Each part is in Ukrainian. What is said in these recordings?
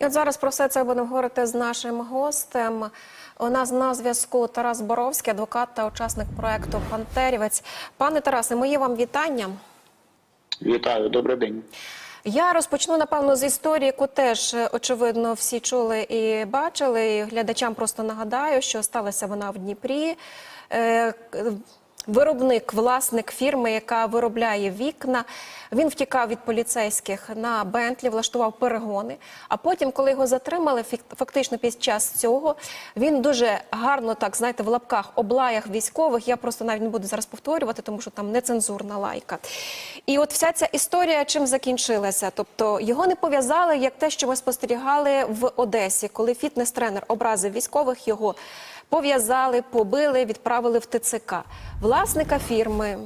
І от зараз про все це будемо говорити з нашим гостем. У нас на зв'язку Тарас Боровський, адвокат та учасник проекту Пантерівець. Пане Тарасе, мої вам вітання. Вітаю, добрий день. Я розпочну напевно з історії, яку теж е, очевидно всі чули і бачили. І глядачам просто нагадаю, що сталася вона в Дніпрі. Виробник, власник фірми, яка виробляє вікна, він втікав від поліцейських на Бентлі, влаштував перегони. А потім, коли його затримали, фактично під час цього він дуже гарно, так знаєте, в лапках облаях військових. Я просто навіть не буду зараз повторювати, тому що там нецензурна лайка. І от вся ця історія чим закінчилася? Тобто його не пов'язали як те, що ми спостерігали в Одесі, коли фітнес-тренер образив військових, його пов'язали, побили, відправили в ТЦК. Власника фірми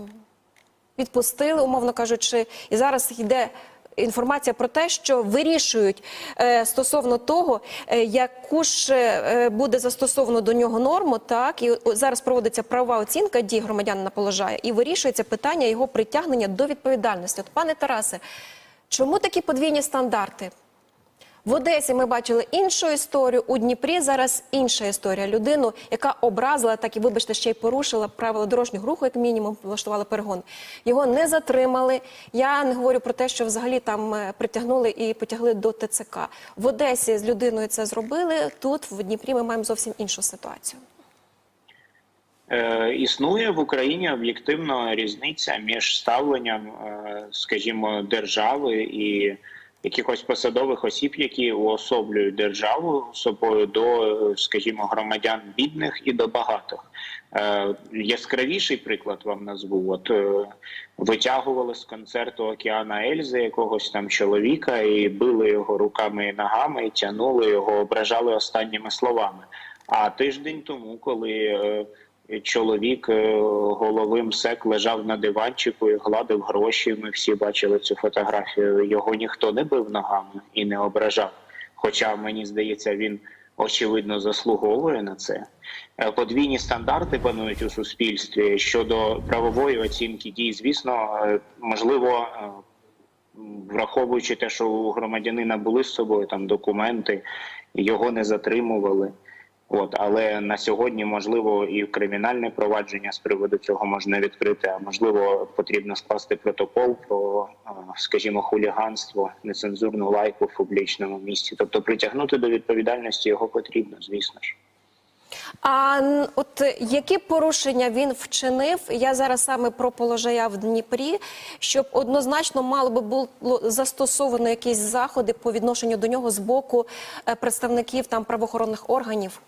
відпустили, умовно кажучи, і зараз йде. Інформація про те, що вирішують е, стосовно того, е, яку ж е, буде застосовано до нього норму, так і о- зараз проводиться правова оцінка дій громадянина положає, і вирішується питання його притягнення до відповідальності. От, пане Тарасе, чому такі подвійні стандарти? В Одесі ми бачили іншу історію. У Дніпрі зараз інша історія. Людину, яка образила, так і вибачте, ще й порушила правила дорожнього руху, як мінімум, влаштувала перегон. Його не затримали. Я не говорю про те, що взагалі там е, притягнули і потягли до ТЦК. В Одесі з людиною це зробили. Тут в Дніпрі ми маємо зовсім іншу ситуацію. Е, існує в Україні об'єктивно різниця між ставленням, е, скажімо, держави і якихось посадових осіб, які уособлюють державу собою до, скажімо, громадян бідних і до багатих. Е, яскравіший приклад вам назву. От е, витягували з концерту Океана Ельзи якогось там чоловіка і били його руками і ногами, і тягнули його, ображали останніми словами. А тиждень тому, коли е, чоловік е, голови МСЕК лежав на диванчику і гладив гроші, ми всі бачили цю фотографію. Його ніхто не бив ногами і не ображав. Хоча мені здається, він очевидно заслуговує на це. Е, Подвійні стандарти панують у суспільстві щодо правової оцінки дій. Звісно, е, можливо. Враховуючи те, що у громадянина були з собою там документи, його не затримували. От, але на сьогодні можливо і кримінальне провадження з приводу цього можна відкрити. А можливо, потрібно скласти протокол про, скажімо, хуліганство, нецензурну лайку в публічному місці. Тобто притягнути до відповідальності його потрібно, звісно ж. А от які порушення він вчинив? Я зараз саме про положення в Дніпрі, щоб однозначно мало би було застосовано якісь заходи по відношенню до нього з боку е, представників там правоохоронних органів.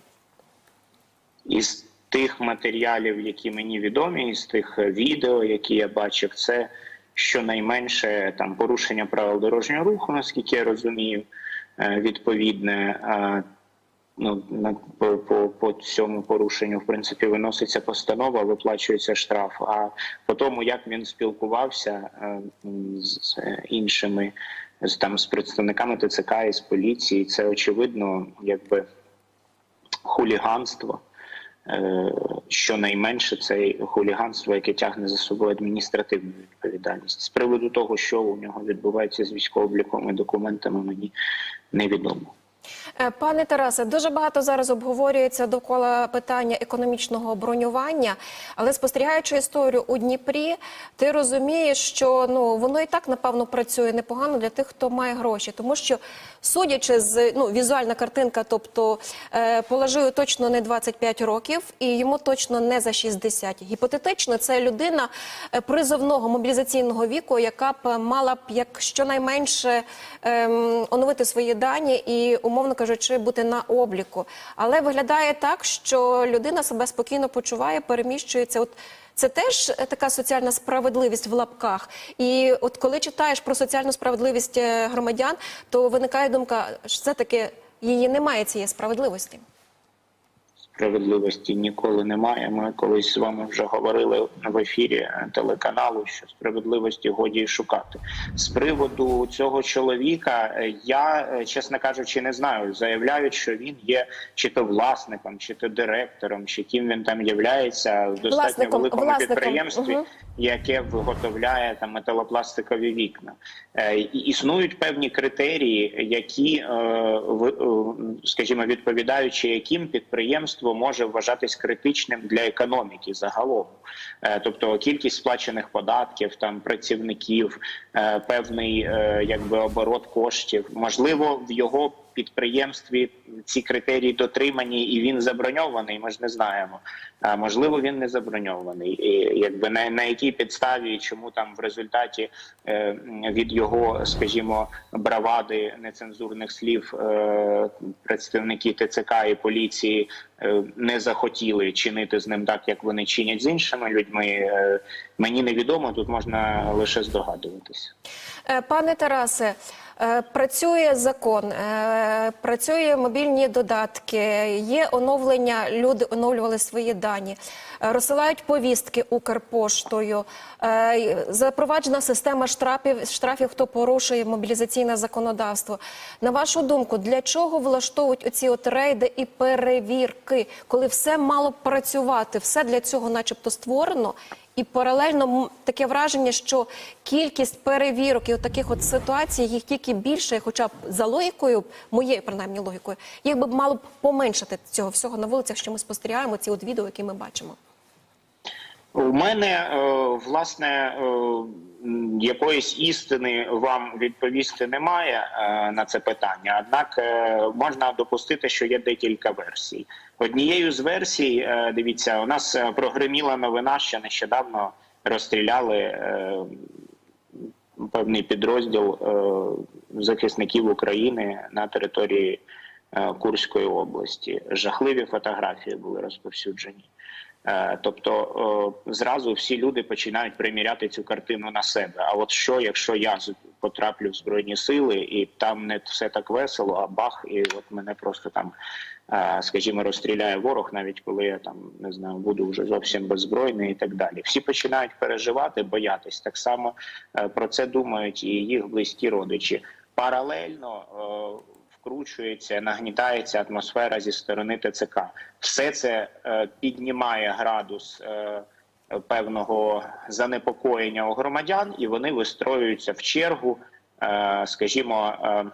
Із тих матеріалів, які мені відомі, із тих е, відео, які я бачив, це щонайменше там порушення правил дорожнього руху, наскільки я розумію, е, відповідне. е, Ну, по, по, по цьому порушенню, в принципі, виноситься постанова, виплачується штраф. А по тому, як він спілкувався з іншими, з там з представниками ТЦК і з поліції, це очевидно, якби хуліганство. Е, Щонайменше це хуліганство, яке тягне за собою адміністративну відповідальність. З приводу того, що у нього відбувається з військово-обліковими документами, мені невідомо. Е, Пане Тарасе, дуже багато зараз обговорюється довкола питання економічного бронювання, але спостерігаючи історію у Дніпрі, ти розумієш, що ну воно і так напевно працює непогано для тих, хто має гроші, тому що судячи з ну візуальна картинка, тобто е, положив точно не 25 років, і йому точно не за 60. Гіпотетично, це людина е, призовного мобілізаційного віку, яка б мала б як щонайменше ем, оновити свої дані і, умовно кажучи, бути на обліку. Але виглядає так, що людина себе спокійно почуває, переміщується. От це теж така соціальна справедливість в лапках. І от коли читаєш про соціальну справедливість е, громадян, то виникає думка, що все таки її немає цієї справедливості. Справедливості ніколи немає. Ми колись з вами вже говорили в ефірі телеканалу, що справедливості годі й шукати. З приводу цього чоловіка, я чесно кажучи, не знаю. Заявляють, що він є чи то власником, чи то директором, чи ким він там являється в достатньо Власником- великому власником, підприємстві мгм. яке виготовляє там металопластикові вікна. Е, існують певні критерії, які, е, е, скажімо, відповідаючи яким підприємство може вважатись критичним для економіки загалом. Е, тобто кількість сплачених податків, там працівників, е, певний е, якби оборот коштів. Можливо, в його підприємстві ці критерії дотримані і він заброньований. Ми ж не знаємо. А можливо, він не заброньований. І якби на, на якій підставі, чому там в результаті е, від його, скажімо, бравади нецензурних слів е, представники ТЦК і поліції не захотіли чинити з ним так, як вони чинять з іншими людьми. Е, мені невідомо. Тут можна лише здогадуватися. Е, Пане Тарасе, е, працює закон, е, працює мобільні додатки, є оновлення, люди оновлювали свої дані, е, розсилають повістки Укрпоштою, е, запроваджена система штрафів, штрафів, хто порушує мобілізаційне законодавство. На вашу думку, для чого влаштовують оці от рейди і перевірки, коли все мало працювати, все для цього начебто створено, і паралельно таке враження, що кількість перевірок і от таких от ситуацій їх тільки більше, хоча б за логікою, моєю принаймні логікою, їх би мало б поменшати цього всього на вулицях, що ми спостерігаємо ці от відео, які ми бачимо. У мене е, власне е, якоїсь істини вам відповісти немає е, на це питання. Однак можна допустити, що є декілька версій. Однією з версій, дивіться, у нас прогреміла новина, що нещодавно розстріляли певний підрозділ захисників України на території Курської області. Жахливі фотографії були розповсюджені. Е, Тобто зразу всі люди починають приміряти цю картину на себе. А от що, якщо я потраплю в збройні сили, і там не все так весело, а бах, і от мене просто там, е, скажімо, розстріляє ворог, навіть коли я там не знаю, буду вже зовсім беззбройний і так далі. Всі починають переживати, боятись. Так само е, про це думають і їх близькі родичі. Паралельно вкручується, нагнітається атмосфера зі сторони ТЦК. Все це е, піднімає градус е, певного занепокоєння у громадян, і вони вистроюються в чергу, е, скажімо, е,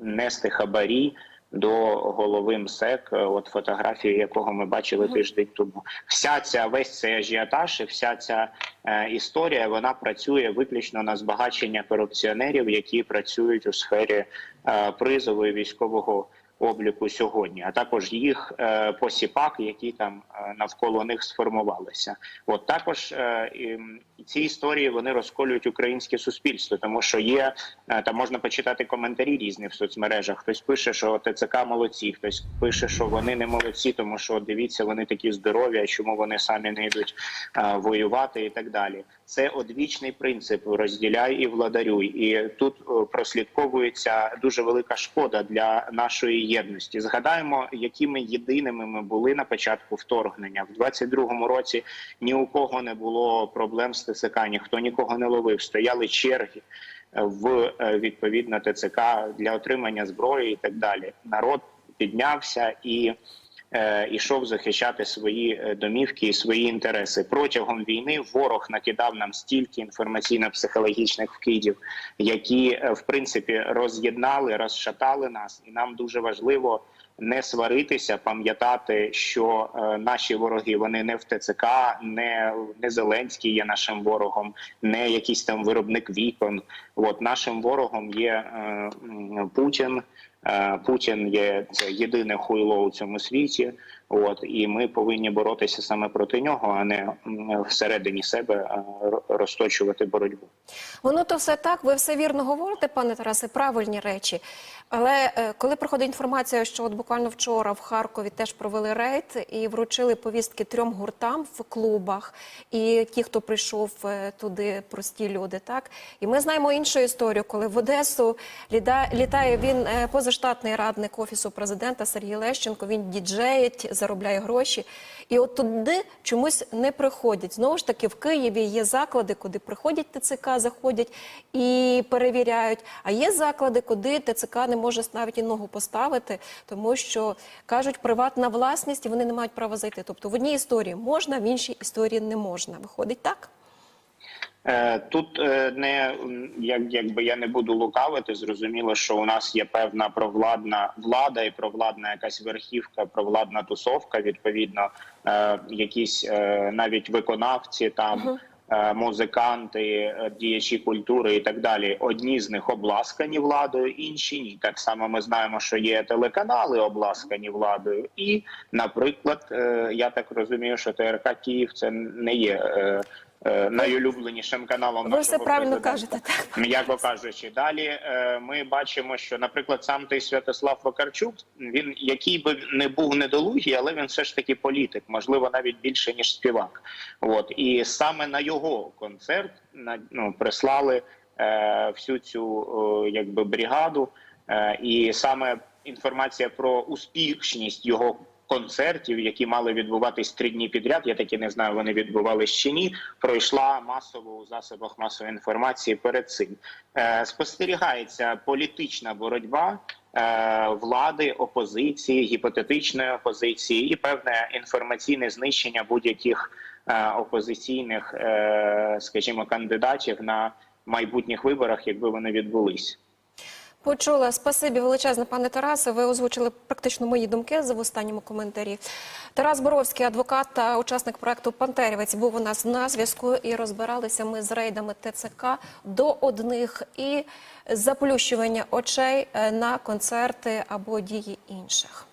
нести хабарі. До голови МСЕК, е, от фотографії якого ми бачили тиждень тому, вся ця весь цей ажіотаж, і вся ця е, історія вона працює виключно на збагачення корупціонерів, які працюють у сфері е, призову і військового обліку сьогодні, а також їх е, посіпак, які там е, навколо них сформувалися. От також е, і, ці історії вони розколюють українське суспільство, тому що є е, там можна почитати коментарі різні в соцмережах. Хтось пише, що ТЦК молодці, хтось пише, що вони не молодці, тому що дивіться, вони такі здорові, а чому вони самі не йдуть е, воювати і так далі. Це одвічний принцип розділяй і владарюй. І тут е, прослідковується дуже велика шкода для нашої єдності. Згадаємо, якими єдиними ми були на початку вторгнення в 22-му році. Ні у кого не було проблем з ТЦК, ніхто нікого не ловив. Стояли черги в е, відповідно ТЦК для отримання зброї і так далі. Народ піднявся і ішов захищати свої е, домівки і свої інтереси. Протягом війни ворог накидав нам стільки інформаційно-психологічних вкидів, які е, в принципі роз'єднали, розшатали нас, і нам дуже важливо. Не сваритися, пам'ятати, що е, наші вороги вони не в ТЦК, не, не Зеленський є нашим ворогом, не якийсь там виробник вікон. От нашим ворогом є е, Путін. Е, Путін є це єдине хуйло у цьому світі. От і ми повинні боротися саме проти нього, а не всередині себе розточувати боротьбу. Воно то все так, ви все вірно говорите, пане Тарасе, правильні речі. Але е, коли проходить інформація, що от буквально вчора в Харкові теж провели рейд і вручили повістки трьом гуртам в клубах, і ті, хто прийшов е, туди, прості люди, так і ми знаємо іншу історію, коли в Одесу літає він е, позаштатний радник офісу президента Сергій Лещенко. Він діджеїть, заробляє гроші. І от туди чомусь не приходять. Знову ж таки, в Києві є заклади, куди приходять ТЦК, заходять і перевіряють. А є заклади, куди ТЦК не може навіть і ногу поставити, тому що кажуть, приватна власність, і вони не мають права зайти. Тобто в одній історії можна, в іншій історії не можна. Виходить так? Е, Тут е, не як якби я не буду лукавити, зрозуміло, що у нас є певна провладна влада і провладна якась верхівка, провладна тусовка. Відповідно, е, якісь навіть виконавці там. Музиканти, діячі культури і так далі. Одні з них обласкані владою, інші ні. Так само ми знаємо, що є телеканали обласкані владою, і, наприклад, я так розумію, що ТРК Київ це не є найулюбленішим каналом Ви нашого все правильно президента. кажете. Так М'яко кажучи, далі е, ми бачимо, що, наприклад, сам той Святослав Вакарчук, він який би не був недолугий, але він все ж таки політик, можливо, навіть більше ніж співак. От і саме на його концерт на ну прислали е, всю цю е, якби бригаду, е, і саме інформація про успішність його. Концертів, які мали відбуватись три дні підряд, я таки не знаю, вони відбувались чи ні. Пройшла масово у засобах масової інформації перед цим. Е, спостерігається політична боротьба е, влади, опозиції, гіпотетичної опозиції і певне інформаційне знищення будь-яких е, опозиційних, скажімо, кандидатів на майбутніх виборах, якби вони відбулись. Почула. Спасибі величезне, пане Тарасе. Ви озвучили практично мої думки в останньому коментарі. Тарас Боровський, адвокат та учасник проекту Пантерівець, був у нас на зв'язку і розбиралися ми з рейдами ТЦК до одних і заплющування очей е, на концерти або дії інших.